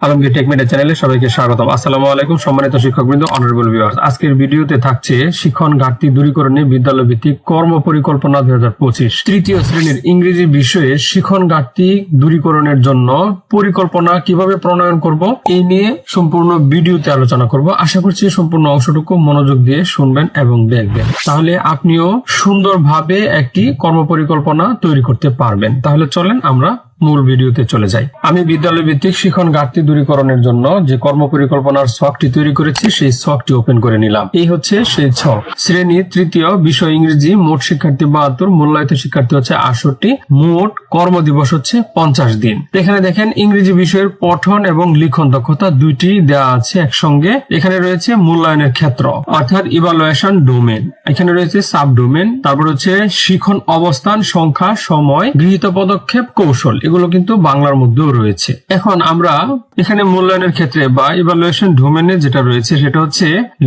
আলমগীর টেকমিডিয়া চ্যানেলে সবাইকে স্বাগতম। আসসালামু আলাইকুম সম্মানিত শিক্ষকবৃন্দ অনারেবল ভিউয়ার্স আজকের ভিডিওতে থাকছে শিক্ষণ ঘাটতি দূরীকরণে বিদ্যালয় ভিত্তিক কর্ম পরিকল্পনা দুই হাজার পঁচিশ। তৃতীয় শ্রেণির ইংরেজি বিষয়ে শিক্ষণ ঘাটতি দূরীকরণের জন্য পরিকল্পনা কীভাবে প্রণয়ন করব, এই নিয়ে সম্পূর্ণ ভিডিওতে আলোচনা করব। আশা করছি সম্পূর্ণ অংশটুকু মনোযোগ দিয়ে শুনবেন এবং দেখবেন। তাহলে আপনিও সুন্দরভাবে একটি কর্ম পরিকল্পনা তৈরি করতে পারবেন। তাহলে চলেন আমরা মূল ভিডিওতে চলে যাই। আমি বিদ্যালয় ভিত্তিক শিখন ঘাটতি দূরীকরণের জন্য যে কর্ম পরিকল্পনার ছকটি তৈরি করেছি, সেই ছকটি ওপেন করে নিলাম। এই হচ্ছে সেই ছক। শ্রেণি তৃতীয় বিষয় ইংরেজি, মোট শিক্ষার্থী বাহাত্তর, মূল্যায়িত শিক্ষার্থী হচ্ছে আটষট্টি, মোট কর্মদিবস হচ্ছে পঞ্চাশ দিন। এখানে দেখেন ইংরেজি বিষয়ের পঠন এবং লিখন দক্ষতা দুইটি দেওয়া আছে একসঙ্গে। এখানে রয়েছে মূল্যায়নের ক্ষেত্র, অর্থাৎ ইভালুয়েশন ডোমেন এখানে রয়েছে সাব ডোমেন তারপর হচ্ছে শিখন অবস্থান, সংখ্যা, সময়, গৃহীত পদক্ষেপ, কৌশল। এগুলো কিন্তু বাংলার মধ্যেও রয়েছে। এখন আমরা এখানে মূল্যায়নের ক্ষেত্রে বা ইভালুয়েশন ডোমেনে যেটা রয়েছে, সেটা হচ্ছে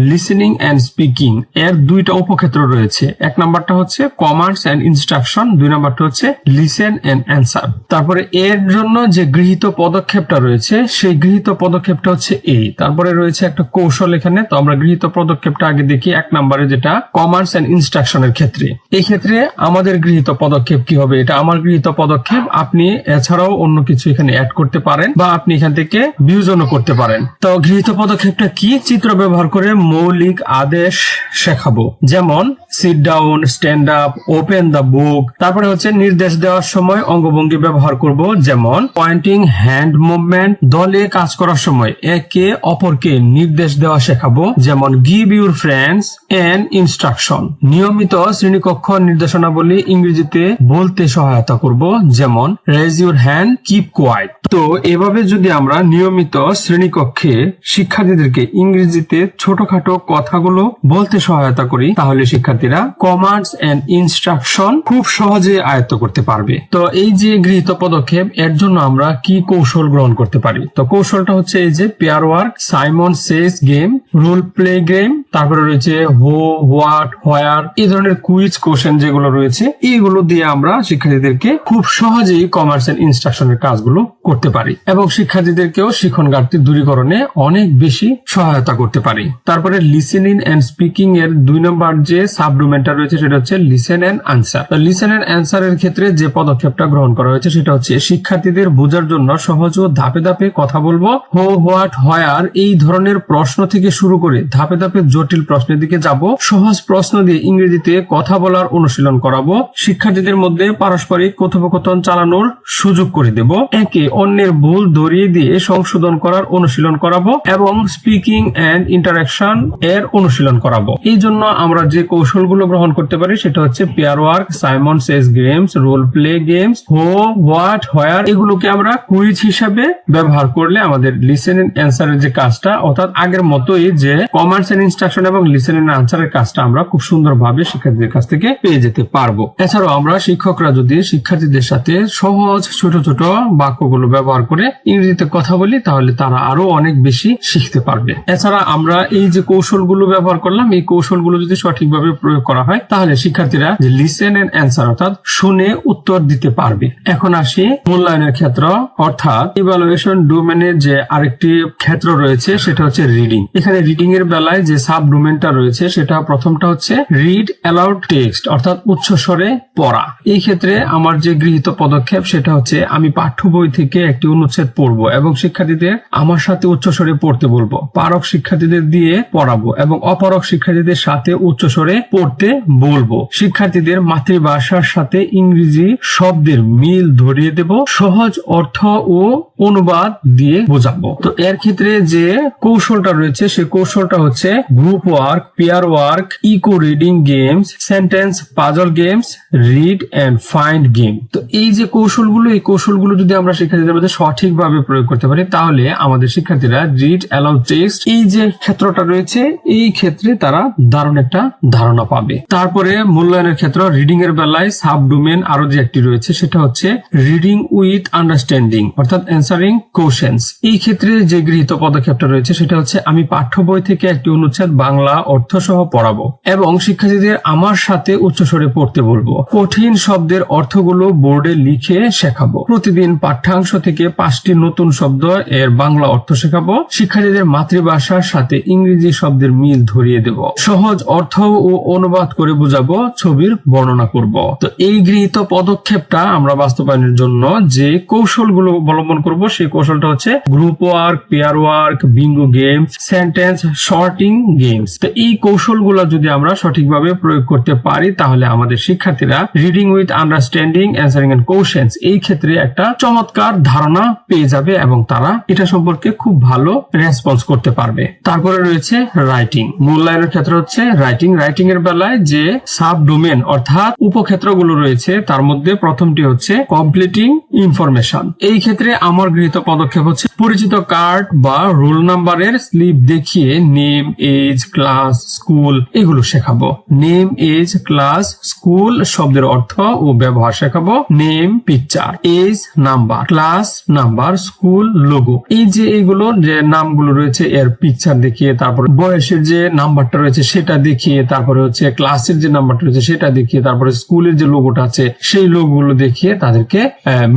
লিসেনিং অ্যান্ড স্পিকিং এর দুইটা উপক্ষেত্র রয়েছে। এক নাম্বারটা হচ্ছে কমার্স অ্যান্ড ইনস্ট্রাকশন দুই নাম্বারটা হচ্ছে লিসেন অ্যান্ড অ্যান্সার তারপরে এর জন্য যে গৃহীত পদক্ষেপটা রয়েছে, সেই গৃহীত পদক্ষেপটা হচ্ছে এই তারপরে রয়েছে একটা কৌশল এখানে, তো আমরা গৃহীত পদক্ষেপটা আগে দেখি এক নাম্বারে, যেটা কমার্স অ্যান্ড ইনস্ট্রাকশনের ক্ষেত্রে। এই ক্ষেত্রে আমাদের গৃহীত পদক্ষেপ কি হবে? এটা আমার গৃহীত পদক্ষেপ। আপনি এছাড়াও অন্য কিছু এখানে অ্যাড করতে পারেন বা আপনি এখান থেকে বিয়োজনও করতে পারেন। তো গৃহীত পদক্ষেপটা কি? চিত্র ব্যবহার করে মৌলিক আদেশ শেখাবো। যেমন sit down stand up open the book তারপরে হচ্ছে নির্দেশ দেওয়ার সময় অঙ্গভঙ্গি ব্যবহার করব। যেমন পয়েন্টিং হ্যান্ড মুভমেন্ট দলে কাজ করার সময় একে অপরকে নির্দেশ দেওয়া শেখাবো। যেমন give your friends an instruction নিয়মিত শ্রেণীকক্ষ নির্দেশনাবলী ইংরেজিতে বলতে সহায়তা করব। যেমন raise your hand keep quiet তো এভাবে যদি আমরা নিয়মিত শ্রেণীকক্ষে শিক্ষার্থীদেরকে ইংরেজিতে ছোটখাটো কথাগুলো বলতে সহায়তা করি, তাহলে শিক্ষার্থীরা কমান্ডস এন্ড ইনস্ট্রাকশন খুব সহজে আয়ত্ত করতে পারবে। তো এই যে গৃহীত পদক্ষেপ, এর জন্য আমরা কি কৌশল গ্রহণ করতে পারি? তো কৌশলটা হচ্ছে এই যে pair work Simon says game role play game তারপরে রয়েছে হো হোয়াট হোয়ার এই ধরনের কুইজ কোশ্চেন যেগুলো রয়েছে, এইগুলো দিয়ে আমরা শিক্ষার্থীদেরকে খুব সহজেই কমার্স এন্ড ইনস্ট্রাকশনের কাজগুলো করতে পারি এবং শিক্ষার্থীদেরকেও শিখন ঘাটতি দূরীকরণে অনেক বেশি সহায়তা করতে পারি। তারপরে লিসেনিং এন্ড স্পিকিং এর দুই নম্বর যে সাবডোমেনটা রয়েছে সেটা হচ্ছে listen and answer listen and answer এর ক্ষেত্রে যে পদক্ষেপটা গ্রহণ করা হয়েছে সেটা হচ্ছে শিক্ষার্থীদের বোঝার জন্য সহজ ও ধাপে ধাপে কথা বলব। হো হোয়াট হয়ার এই ধরনের প্রশ্ন থেকে শুরু করে ধাপে ধাপে জটিল প্রশ্নের দিকে যাব। সহজ প্রশ্ন দিয়ে ইংরেজিতে কথা বলার অনুশীলন করাবো। শিক্ষার্থীদের মধ্যে পারস্পরিক কথোপকথন চালানোর সুযোগ করে দেব। একে অন্যের ভুল ধরিয়ে দিয়ে সংশোধন করার অনুশীলন করাবো এবং স্পিকিং এন্ড ইন্টারাকশন এর অনুশীলন করাবো। এই জন্য আমরা যে কৌশলগুলো গ্রহণ করতে পারি সেটা হচ্ছে pair work Simon says games role play games who what where এগুলোকে আমরা কুইজ হিসাবে ব্যবহার করলে আমাদের লিসেন অ্যান্সারের যে কাজটা, অর্থাৎ আগের মতোই যে কমার্স এন্ড ইনস্ট্রাকশন এবং লিসেন আনসারের কাজটা আমরা খুব সুন্দরভাবে শিক্ষার্থীদের কাছ থেকে পেয়ে যেতে পারব। এছাড়াও আমরা শিক্ষকরা যদি শিক্ষার্থীদের সাথে সহজ ছোট ছোট বাক্যগুলো ব্যবহার করে ইংরেজিতে কথা বলি, তাহলে তারা আরও অনেক বেশি শিখতে পারবে। এছাড়া আমরা এই যে কৌশলগুলো ব্যবহার করলাম, এই কৌশলগুলো যদি সঠিকভাবে প্রয়োগ করা হয়, তাহলে শিক্ষার্থীরা যে লিসেন এন্ড অ্যান্সার অর্থাৎ শুনে উত্তর দিতে পারবে। এখন আসি মূল্যায়নের ক্ষেত্র, অর্থাৎ ইভালুয়েশন ডোমেনের যে আরেকটি ক্ষেত্র রয়েছে, সেটা হচ্ছে রিডিং এখানে রিডিং এর বেলায় যে সাব ডোমেনটা রয়েছে, সেটা প্রথমটা হচ্ছে রিড অ্যালাউড টেক্সট অর্থাৎ উচ্চ স্বরে পড়া। এই ক্ষেত্রে আমার যে গৃহীত পদক্ষেপ, সেটা হচ্ছে আমি পাঠ্য বই থেকে একটি অনুচ্ছেদ পড়ব এবং শিক্ষার্থীদের আমার সাথে উচ্চস্বরে পড়তে বলব। পারক শিক্ষার্থীদের দিয়ে পড়াবো এবং অপারক শিক্ষার্থীদের সাথে উচ্চস্বরে পড়তে বলব। শিক্ষার্থীদের মাতৃভাষার সাথে ইংরেজি শব্দের মিল ধরিয়ে দেব, সহজ অর্থ ও অনুবাদ দিয়ে বোঝাবো। তো এর ক্ষেত্রে যে কৌশলটা রয়েছে, সে কৌশলটা হচ্ছে group work pair work echo reading games sentence puzzle games read and find game তো এই যে কৌশলগুলো, এই কৌশলগুলো যদি আমরা শিক্ষার্থীদের মধ্যে সঠিকভাবে প্রয়োগ করতে পারি, তাহলে আমাদের শিক্ষার্থীরা রিড অ্যালাউ টেক্সট এই যে ক্ষেত্রটা রয়েছে, এই ক্ষেত্রে তারা দারুণ একটা ধারণা পাবে। তারপরে মূল্যায়নের ক্ষেত্র রিডিং এর বেলায় সাব ডোমেন আরও যে একটি রয়েছে, সেটা হচ্ছে রিডিং উইথ আন্ডারস্ট্যান্ডিং অর্থাৎ অ্যান্সারিং কোশ্চেন্স এই ক্ষেত্রে যে গৃহীত পদক্ষেপটা রয়েছে, সেটা হচ্ছে আমি পাঠ্য বই থেকে একটি অনুচ্ছেদ বাংলা অর্থ সহ পড়াবো এবং শিক্ষার্থীদের আমার সাথে উচ্চস্বরে পড়তে বলব। কঠিন শব্দের অর্থগুলো বোর্ডে লিখে শেখাবো। প্রতিদিন পাঠ্যাংশ থেকে পাঁচটি নতুন শব্দ এর বাংলা অর্থ শেখাবো। শিক্ষার্থীদের মাতৃভাষার সাথে ইংরেজি শব্দের মিল ধরিয়ে দেব। সহজ অর্থ ও অনুবাদ করে বুঝাবো, ছবির বর্ণনা করব। তো এই গৃহীত পদক্ষেপটা আমরা বাস্তবায়নের জন্য যে কৌশলগুলো অবলম্বন করব, সেই কৌশলটা হচ্ছে group work pair work bingo games sentence sorting games তো এই কৌশলগুলো যদি আমরা সঠিকভাবে প্রয়োগ করতে পারি, তাহলে আমাদের শিক্ষার্থীরা reading with understanding answering and questions এই ক্ষেত্রে একটা চমৎকার ধারণা পেয়ে যাবে এবং তারা এটা সম্পর্কে খুব ভালো রেসপন্স করতে পারবে। তারপরে রয়েছে রাইটিং মূল্যায়নের ক্ষেত্রে হচ্ছে রাইটিং রাইটিং এর বেলায় যে সাব ডোমেন অর্থাৎ উপক্ষেত্রগুলো রয়েছে, তার মধ্যে প্রথমটি হচ্ছে কমপ্লিটিং ইনফরমেশন এই ক্ষেত্রে আমার গৃহীত পদক্ষেপ হচ্ছে পরিচিত কার্ড বা রোল নাম্বারের স্লিপ দেখিয়ে নেম এজ ক্লাস স্কুল এগুলো শেখাবো। নেম এজ ক্লাস স্কুল শব্দের অর্থ ও ব্যবহার শেখাবো। Name picture age number class number school logo এই যে এইগুলো যে নামগুলো রয়েছে, এর পিকচার দেখিয়ে তারপর বয়সের যে নাম্বারটা রয়েছে, সেটা দেখিয়ে তারপরে হচ্ছে ক্লাসের যে নাম্বারটা রয়েছে, সেটা দেখিয়ে তারপরে স্কুলের যে লোগোটা আছে, সেই লোগোগুলো দেখিয়ে তাদেরকে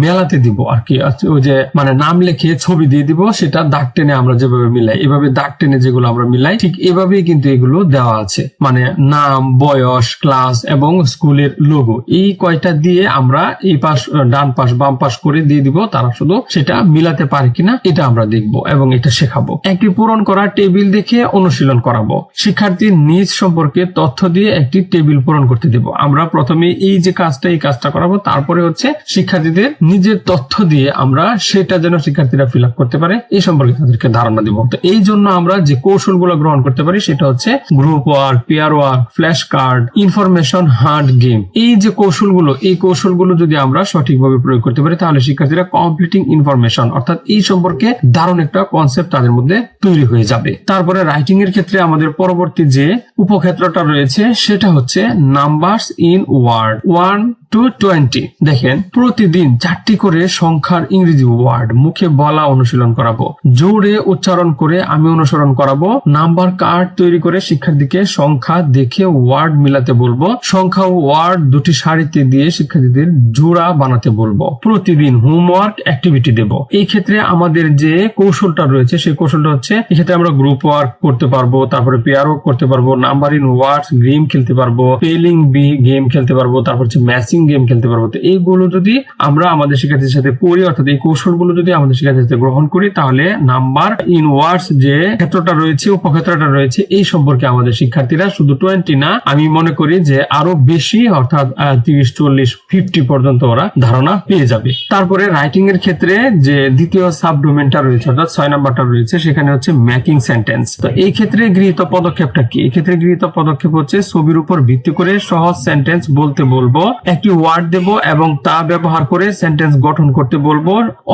মেলাতে দিব আর কি। ওই যে মানে নাম লিখে ছবি দিয়ে দিব, সেটা দাগ টেনে আমরা যেভাবে মিলাই, এভাবে দাগ টেনে যেগুলো আমরা মিলাই, ঠিক এভাবেই কিন্তু এগুলো দেওয়া আছে। মানে নাম, বয়স ক্লাস এবং স্কুলের লোগো এই কয়টা দিয়ে আমরা এই পাশ, ডান পাশ, বাম পাশ করে দিয়ে দিব, তারা শুধু সেটা মিলাতে পারে কিনা, এটা আমরা দেখব এবং এটা শেখাবো। একটি পূরণ করা টেবিল দেখে অনুশীলন করাবো। শিক্ষার্থীর নিজ সম্পর্কে তথ্য দিয়ে একটি টেবিল পূরণ করতে দেব। আমরা প্রথমে এই যে কাজটা, এই কাজটা করাবো, তারপরে হচ্ছে শিক্ষার্থীদের নিজের তথ্য দিয়ে আমরা সেটা যেন শিক্ষার্থীরা ফিল করতে পারে এই সম্পর্কে তাদেরকে ধারণা দিব। তো এই জন্য আমরা যে কৌশলগুলো গ্রহণ করতে পারি সেটা হচ্ছে group work pair work flash card information hard game এই যে কৌশলগুলো, এই কৌশলগুলো যদি আমরা সঠিকভাবে প্রয়োগ করতে পারি, তাহলে শিক্ষার্থীরা কমপ্লিটিং ইনফরমেশন অর্থাৎ এই সম্পর্কে দারুণ একটা কনসেপ্ট তাদের মধ্যে তৈরি হয়ে যাবে। তারপরে রাইটিং এর ক্ষেত্রে আমাদের পরবর্তী যে উপক্ষেত্রটা রয়েছে, সেটা হচ্ছে numbers in word one to twenty. দেখেন, প্রতিদিন চারটি করে সংখ্যার ইংরেজি ওয়ার্ড মুখে বলা অনুশীলন করাবো। জোরে উচ্চারণ করে আমি অনুসরণ করাবো। নাম্বার কার্ড তৈরি করে শিক্ষার্থীকে সংখ্যা দেখে ওয়ার্ড মিলাতে বলব। সংখ্যা ওয়ার্ড দুটি সারিতে দিয়ে শিক্ষার্থীদের জোড়া বানাতে বলব। প্রতিদিন হোমওয়ার্ক অ্যাক্টিভিটি দেব। এই ক্ষেত্রে আমাদের যে কৌশলটা রয়েছে, সেই কৌশলটা হচ্ছে এক্ষেত্রে আমরা গ্রুপ ওয়ার্ক করতে পারব, তারপরে পেয়ার ওয়ার্ক করতে পারব, নাম্বার ইন ওয়ার্ডস, গেম খেলতে পারব পেলিং বি, গেম খেলতে পারব, তারপর হচ্ছে ম্যাচিং গেম খেলতে পারব। তো এইগুলো যদি আমরা আমাদের শিক্ষার্থীর সাথে পড়ি, অর্থাৎ এই কৌশলগুলো যদি আমাদের শিক্ষার্থীর সাথে গ্রহণ করি, তাহলে নাম্বার ইন ওয়ার্ডস যে ক্ষেত্রটা রয়েছে, উপক্ষেত্রটা রয়েছে, এই সম্পর্কে আমাদের শিক্ষার্থীরা শুধু টোয়েন্টি না, আমি মনে করি যে আরও বেশি, অর্থাৎ তিরিশ, চল্লিশ ফিফটি পর্যন্ত ওরা ধারণা পেয়ে যাবে। তারপরে রাইটিং এর ক্ষেত্রে যে দ্বিতীয় সাব ডোমেনটা রয়েছে, অর্থাৎ ছয় নাম্বারটা রয়েছে, সেখানে হচ্ছে মেকিং সেন্টেন্স তো এই ক্ষেত্রে গৃহীত পদক্ষেপটা কি? এই ক্ষেত্রে গৃহীত পদক্ষেপ হচ্ছে ছবির উপর ভিত্তি করে সহজ সেন্টেন্স বলতে বলব, একটি ওয়ার্ড দেব এবং তা ব্যবহার করে সেন্টেন্স গঠন করতে বলব,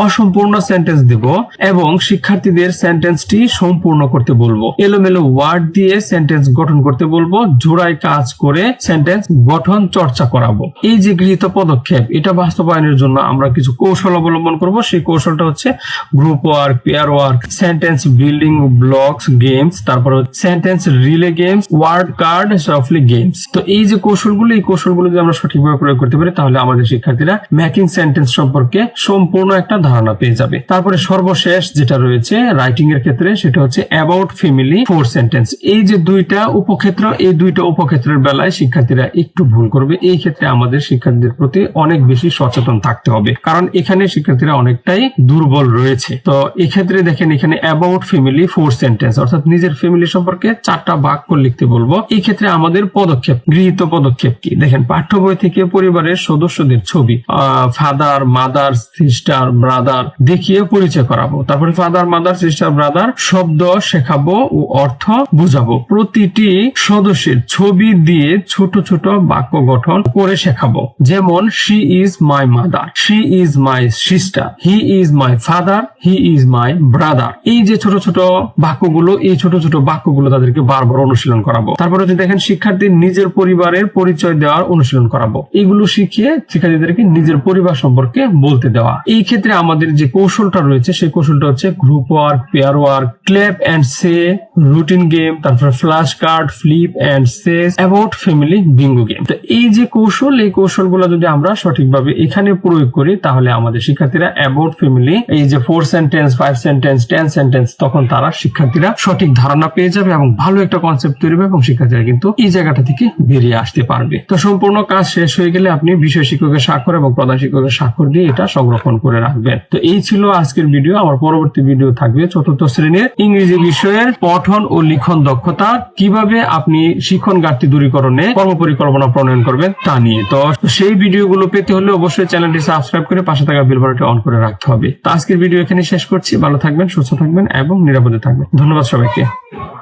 অসম্পূর্ণ সেন্টেন্স দেব এবং শিক্ষার্থীদের সেন্টেন্সটি সম্পূর্ণ করতে বলব। এলোমেলো ওয়ার্ড দিয়ে সেন্টেন্স গঠন করতে বলব, জোড়ায় কাজ করে সেন্টেন্স গঠন চর্চা করাবো। এই যে গৃহীত পদক্ষেপ, এটা বাস্তবায়নের জন্য আমরা কিছু কৌশল অবলম্বন করব। সেই কৌশলটা হচ্ছে group work pair work sentence building blocks games তারপর sentence relay games word card shuffle games তো এই যে কৌশলগুলো, এই কৌশলগুলো যদি আমরা সঠিকভাবে প্রয়োগ করতে পারি, তাহলে আমাদের শিক্ষার্থীরা ম্যাকিং সেন্টেন্স সম্পর্কে সম্পূর্ণ একটা ধারণা পেয়ে যাবে। তারপরে সর্বশেষ যেটা রয়েছে রাইটিং এর ক্ষেত্রে, সেটা হচ্ছে অ্যাবাউট ফ্যামিলি ফোর সেন্টেন্স। এই যে দুইটা উপক্ষেত্র, এই দুইটা উপক্ষেত্রের বেলায় শিক্ষার্থীরা একটু ভুল করবে। এই ক্ষেত্রে আমাদের শিক্ষার্থীদের প্রতি অনেক বেশি সচেতন থাকতে হবে, কারণ এখানে শিক্ষার্থীরা অনেকটাই দুর্বল রয়েছে। তো এক্ষেত্রে দেখেন, এখানে অ্যাবাউট ফ্যামিলি ফোর সেন্টেন্স, অর্থাৎ নিজের ফ্যামিলি সম্পর্কে চারটা বাক্য লিখতে বলব। এই ক্ষেত্রে আমাদের পদক্ষেপ, গৃহীত পদক্ষেপ কি? দেখেন, পাঠ্য বই থেকে পরিবারের সদস্যদের ছবি ফাদার মাদার সিস্টার ব্রাদার দেখিয়ে পরিচয় করাবো। তারপরে ফাদার মাদার সিস্টার ব্রাদার শব্দ শেখাবো ও অর্থ বুঝাবো। প্রতিটি সদস্যের ছবি দিয়ে ছোট ছোট বাক্য গঠন করে শেখাবো। যেমন she is my mother she is my sister he is my father he is my brother এই যে ছোট ছোট বাক্যগুলো, এই ছোট ছোট বাক্যগুলো তাদেরকে বারবার অনুশীলন করাবো। তারপরে দেখেন, শিক্ষার্থীর নিজের পরিবারের পরিচয় দেওয়ার অনুশীলন করাবো। এগুলো এগুলো শিখিয়ে শিক্ষার্থীদেরকে নিজের পরিবার সম্পর্কে বলতে দেওয়া। এই ক্ষেত্রে আমাদের যে কৌশলটা রয়েছে, সেই কৌশলটা হচ্ছে group work pair work clap and say routine game তারপর flash card flip and says about family bingo game তো এই যে কৌশল, এই কৌশলগুলো যদি আমরা সঠিকভাবে এখানে প্রয়োগ করি, তাহলে আমাদের শিক্ষার্থীরা অ্যাবাউট ফ্যামিলি এই যে four sentence five sentence ten sentence তখন তারা শিক্ষার্থীরা সঠিক ধারণা পেয়ে যাবে এবং ভালো একটা কনসেপ্ট তৈরি হবে এবং শিক্ষার্থীরা কিন্তু এই জায়গাটা থেকে বেরিয়ে আসতে পারবে। তো সম্পূর্ণ কাজ শেষ হয়ে গেলে আপনি বিষয় শিক্ষকের স্বাক্ষর এবং প্রধান শিক্ষকের স্বাক্ষর দিয়ে এটা সংরক্ষণ করে রাখবেন। তো এই ছিল আজকের ভিডিও। আমার পরবর্তী ভিডিও থাকবে চতুর্থ শ্রেণির ইংরেজি বিষয়ের পঠন ও লিখন দক্ষতা। কীভাবে আপনি শিক্ষণ ঘাটতি দূরীকরণে কর্মপরিকল্পনা প্রণয়ন করবেন তা নিয়ে। তো সেই ভিডিওগুলো পেতে হলে অবশ্যই চ্যানেলটি সাবস্ক্রাইব করে পাশে থাকা বেল বাটনটি অন করে রাখতে হবে। তো আজকের ভিডিও এখানে শেষ করছি। ভালো থাকবেন, সুস্থ থাকবেন এবং নিরাপদে থাকবেন। ধন্যবাদ সবাইকে।